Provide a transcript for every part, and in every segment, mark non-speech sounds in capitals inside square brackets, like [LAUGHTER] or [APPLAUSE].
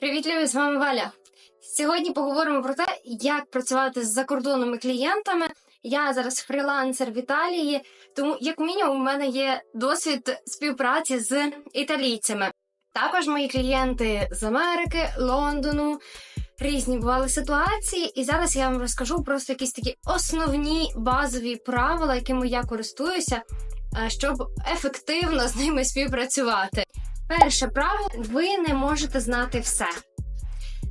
Привіт, любі, з вами Валя. Сьогодні поговоримо про те, як працювати з закордонними клієнтами. Я зараз фрілансер в Італії, тому як мінімум у мене є досвід співпраці з італійцями. Також мої клієнти з Америки, Лондону. Різні бували ситуації, і зараз я вам розкажу просто якісь такі основні базові правила, якими я користуюся, е, щоб ефективно з ними співпрацювати. Перше правило: ви не можете знати все.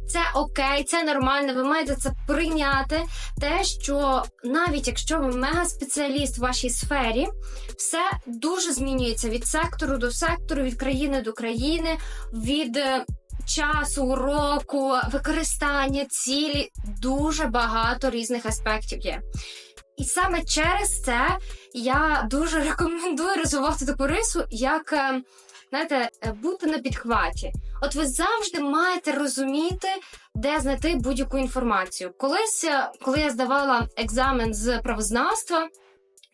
Це окей, це нормально. Ви маєте це прийняти. Те, що навіть якщо ви мега-спеціаліст в вашій сфері, все дуже змінюється від сектору до сектору, від країни до країни, від е, часу, року, використання цілі. Дуже багато різних аспектів є. І саме через це я дуже рекомендую розвивати таку рису, як е, знаєте, е, бути на підхваті. От ви завжди маєте розуміти, де знайти будь-яку інформацію. Колись, е, коли я здавала екзамен з правознавства,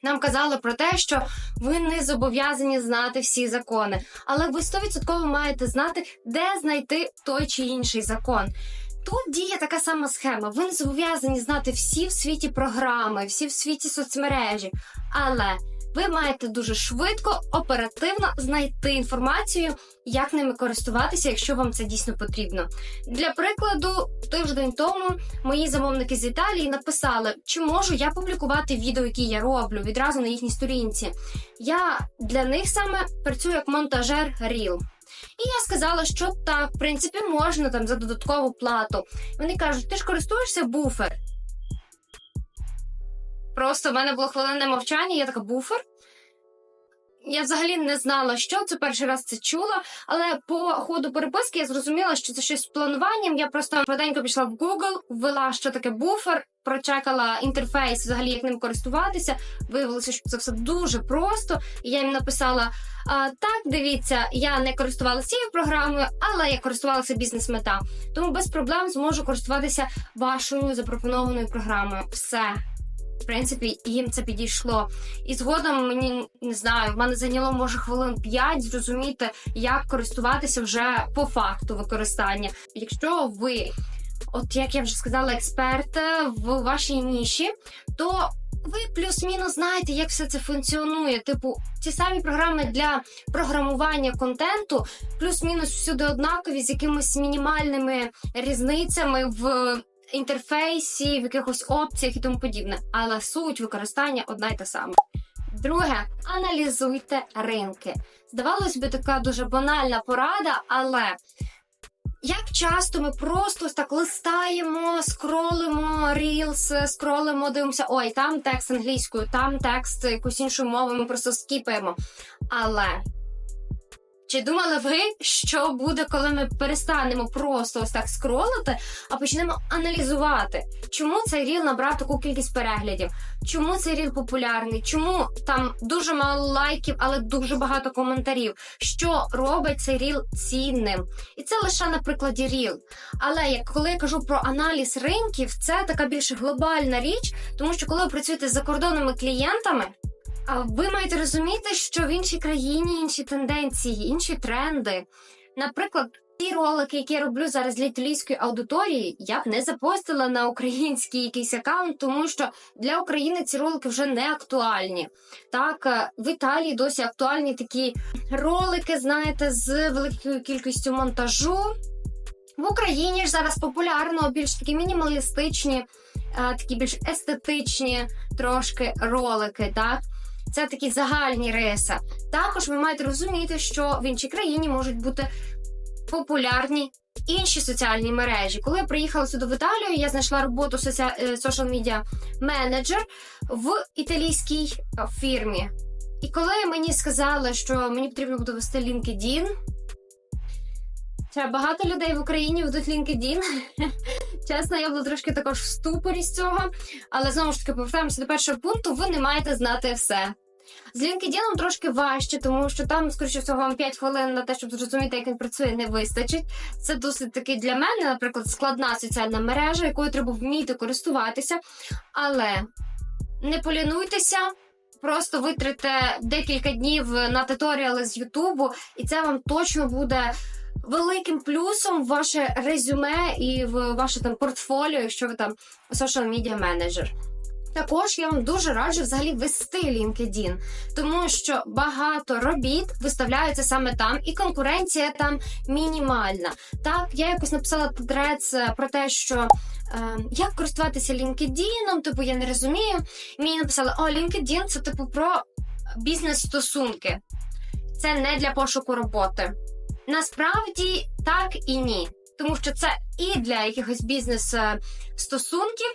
нам казали про те, що ви не зобов'язані знати всі закони, але ви 100% маєте знати, де знайти той чи інший закон. Тут діє така сама схема. Ви не зобов'язані знати всі в світі програми, всі в світі соцмережі, але ви маєте дуже швидко, оперативно знайти інформацію, як ними користуватися, якщо вам це дійсно потрібно. Для прикладу, тиждень тому мої замовники з Італії написали, чи можу я публікувати відео, які я роблю відразу на їхній сторінці. Я для них саме працюю як монтажер Reel. І я сказала, що так, в принципі, можна там за додаткову плату. Вони кажуть, ти ж користуєшся буфер. Просто в мене було хвилинне мовчання, я така буфер. Я взагалі не знала, що це перший раз це чула, але по ходу переписки я зрозуміла, що це щось з плануванням. Я просто швиденько пішла в Google, ввела, що таке буфер, прочекала інтерфейс, взагалі як ним користуватися. Виявилося, що це все дуже просто. І я їм написала: а, так, дивіться, я не користувалася цією програмою, але я користувалася бізнес-мета. Тому без проблем зможу користуватися вашою запропонованою програмою. Все. Принципі, їм це підійшло. І згодом мені не знаю, в мене зайняло може хвилин 5 зрозуміти, як користуватися вже по факту використання. Якщо ви, от як я вже сказала, експерт в вашій ніші, то ви плюс-мінус знаєте, як все це функціонує. Типу, ті самі програми для програмування контенту, плюс-мінус всюди однакові з якимись мінімальними різницями в інтерфейсі, в якихось опціях і тому подібне. Але суть використання одна й та сама. Друге, аналізуйте ринки. Здавалось би, така дуже банальна порада, але як часто ми просто так листаємо, скролимо Reels, скролимо, дивимося, ой, там текст англійською, там текст якусь іншою мовою, ми просто скіпаємо. Але чи думали ви, що буде, коли ми перестанемо просто ось так скролити, а почнемо аналізувати, чому цей ріл набрав таку кількість переглядів? Чому цей ріл популярний? Чому там дуже мало лайків, але дуже багато коментарів? Що робить цей ріл цінним? І це лише на прикладі ріл. Але як коли я кажу про аналіз ринків, це така більш глобальна річ, тому що коли ви працюєте з закордонними клієнтами. Ви маєте розуміти, що в іншій країні інші тенденції, інші тренди. Наприклад, ті ролики, які я роблю зараз для італійської аудиторії, я б не запостила на український якийсь аккаунт, тому що для України ці ролики вже не актуальні. Так, е, в Італії досі актуальні такі ролики, знаєте, з великою кількістю монтажу. В Україні ж зараз популярно більш такі мінімалістичні, е, такі більш естетичні трошки ролики. так. Це такі загальні риси. Також ви маєте розуміти, що в іншій країні можуть бути популярні інші соціальні мережі. Коли я приїхала сюди в Італію, я знайшла роботу social media менеджер в італійській фірмі. І коли мені сказали, що мені потрібно буде вести LinkedIn, Це багато людей в Україні ведуть LinkedIn. [LAUGHS] Чесно, я була трошки також в ступорі з цього. Але знову ж таки повертаємося до першого пункту: ви не маєте знати все. З LinkedIn трошки важче, тому що там, скоріше всього, вам 5 хвилин на те, щоб зрозуміти, як він працює, не вистачить. Це досить таки для мене, наприклад, складна соціальна мережа, якою треба вміти користуватися. Але не полінуйтеся. Просто витрите декілька днів на туторіали з Ютубу, і це вам точно буде великим плюсом в ваше резюме і в ваше там портфоліо, якщо ви там social media менеджер. Також я вам дуже раджу взагалі вести LinkedIn, тому що багато робіт виставляються саме там, і конкуренція там мінімальна. Так, я якось написала трец про те, що е, як користуватися LinkedIn, типу я не розумію. Мені написали, о, LinkedIn це типу про бізнес-стосунки. Це не для пошуку роботи. Насправді так і ні. Тому що це і для якихось бізнес-стосунків,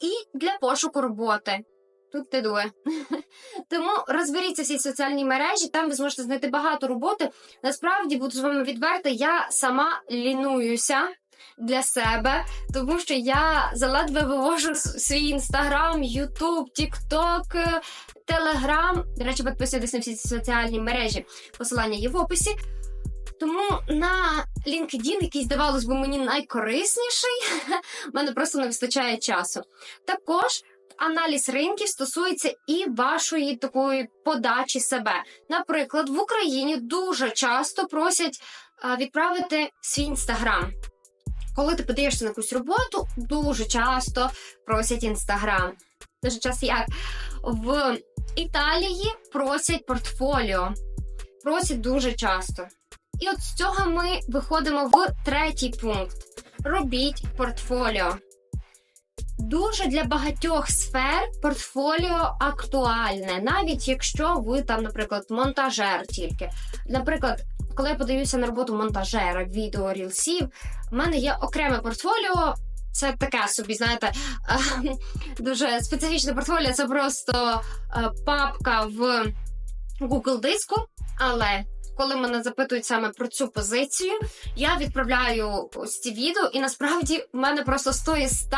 і для пошуку роботи. Тут ти дує. [LAUGHS] Тому розберіться всі соціальні мережі, там ви зможете знайти багато роботи. Насправді, буду з вами відверта, я сама лінуюся для себе, тому що я заледве вивожу свій інстаграм, Ютуб, Тікток, Телеграм. До речі, підписуйтесь на всі соціальні мережі. Посилання є в описі. Тому на LinkedIn, який здавалось би мені найкорисніший, [LAUGHS] в мене просто не вистачає часу. Також аналіз ринків стосується і вашої такої подачі себе. Наприклад, в Україні дуже часто просять відправити свій інстаграм. Коли ти подаєшся на якусь роботу, дуже часто просять інстаграм. Дуже часто як в Італії просять портфоліо, просять дуже часто. І от з цього ми виходимо в третій пункт: робіть портфоліо. Дуже для багатьох сфер портфоліо актуальне, навіть якщо ви там, наприклад, монтажер тільки. Наприклад, коли я подаюся на роботу монтажера, відео, рілсів, в мене є окреме портфоліо. Це таке собі, знаєте, [LAUGHS] дуже специфічне портфоліо. Це просто е, папка в Google диску, але коли мене запитують саме про цю позицію, я відправляю ось ці відео, і насправді в мене просто 100 із 100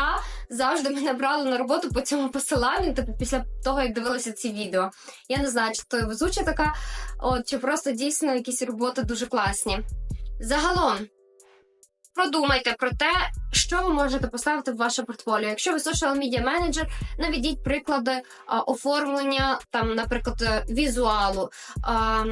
завжди мене брали на роботу по цьому посиланню, типу після того, як дивилися ці відео. Я не знаю, чи то везуча така, от чи просто дійсно якісь роботи дуже класні. Загалом. Продумайте про те, що ви можете поставити в ваше портфоліо. Якщо ви social media менеджер, наведіть приклади а, оформлення, там, наприклад, візуалу, а,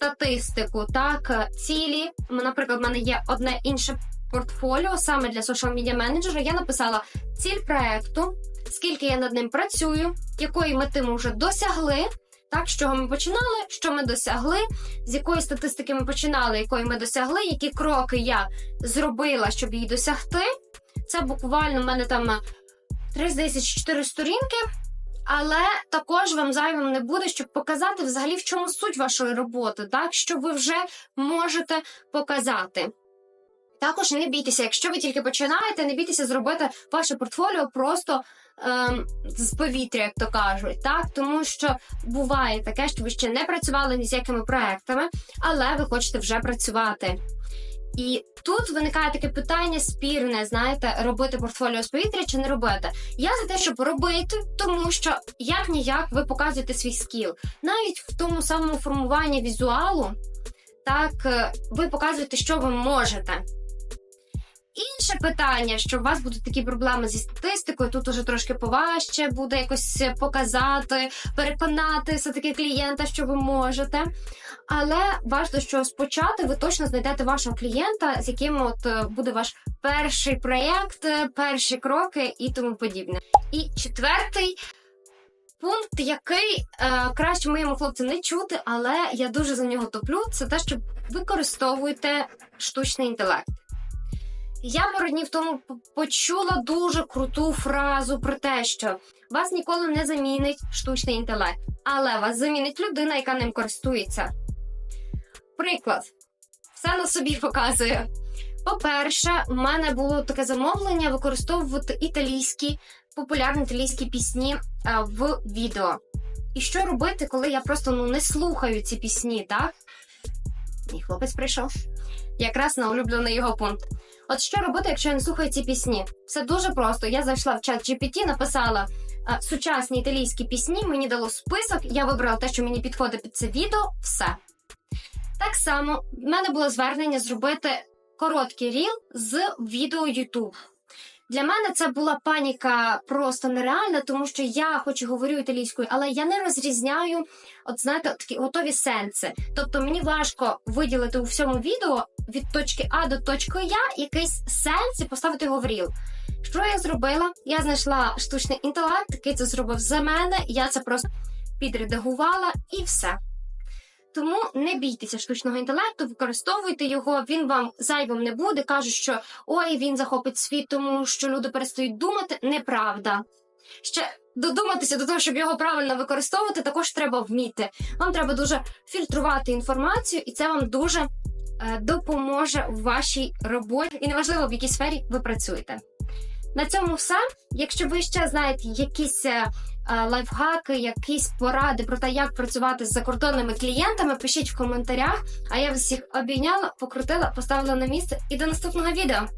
статистику, так, цілі. Наприклад, в мене є одне інше портфоліо саме для social media менеджера. Я написала ціль проекту, скільки я над ним працюю, якої мети ми вже досягли. Так, з чого ми починали, що ми досягли, з якої статистики ми починали, якої ми досягли, які кроки я зробила, щоб її досягти. Це буквально в мене там 3 здається, 4 сторінки. Але також вам зайвим не буде, щоб показати взагалі в чому суть вашої роботи, так що ви вже можете показати. Також не бійтеся, якщо ви тільки починаєте, не бійтеся зробити ваше портфоліо просто ем, з повітря, як то кажуть, так тому що буває таке, що ви ще не працювали ні з якими проектами, але ви хочете вже працювати. І тут виникає таке питання спірне, знаєте, робити портфоліо з повітря чи не робити. Я за те, щоб робити, тому що як ніяк ви показуєте свій скіл. Навіть в тому самому формуванні візуалу, так е, ви показуєте, що ви можете. Інше питання, що у вас будуть такі проблеми зі статистикою, тут уже трошки поважче буде якось показати, переконати все таки клієнта, що ви можете. Але важливо, що спочатку ви точно знайдете вашого клієнта, з яким от е, буде ваш перший проєкт, е, перші кроки і тому подібне. І четвертий. Пункт, який е, краще моєму хлопцю не чути, але я дуже за нього топлю, це те, що використовуєте штучний інтелект. Я пару днів тому почула дуже круту фразу про те, що вас ніколи не замінить штучний інтелект, але вас замінить людина, яка ним користується. Приклад, все на собі показує. По-перше, в мене було таке замовлення використовувати італійські популярні італійські пісні а, в відео. І що робити, коли я просто ну не слухаю ці пісні, так? Мій хлопець прийшов якраз на улюблений його пункт. От що робити, якщо я не слухаю ці пісні? Все дуже просто. Я зайшла в чат GPT, написала а, сучасні італійські пісні, мені дало список, я вибрала те, що мені підходить під це відео, все. Так само в мене було звернення зробити короткий ріл з відео YouTube. Для мене це була паніка просто нереальна, тому що я хоч і говорю італійською, але я не розрізняю, от знаєте, такі готові сенси. Тобто мені важко виділити у всьому відео від точки А до точки Я якийсь сенс і поставити його в ріл. Що я зробила? Я знайшла штучний інтелект, який це зробив за мене. Я це просто підредагувала і все. Тому не бійтеся штучного інтелекту, використовуйте його, він вам зайвим не буде. Кажуть, що ой, він захопить світ, тому що люди перестають думати. Неправда. Ще додуматися до того, щоб його правильно використовувати, також треба вміти. Вам треба дуже фільтрувати інформацію, і це вам дуже е, допоможе в вашій роботі, і неважливо, в якій сфері ви працюєте. На цьому все. Якщо ви ще знаєте якісь е, лайфхаки, якісь поради про те, як працювати з закордонними клієнтами, пишіть в коментарях. А я вас всіх обійняла, покрутила, поставила на місце і до наступного відео.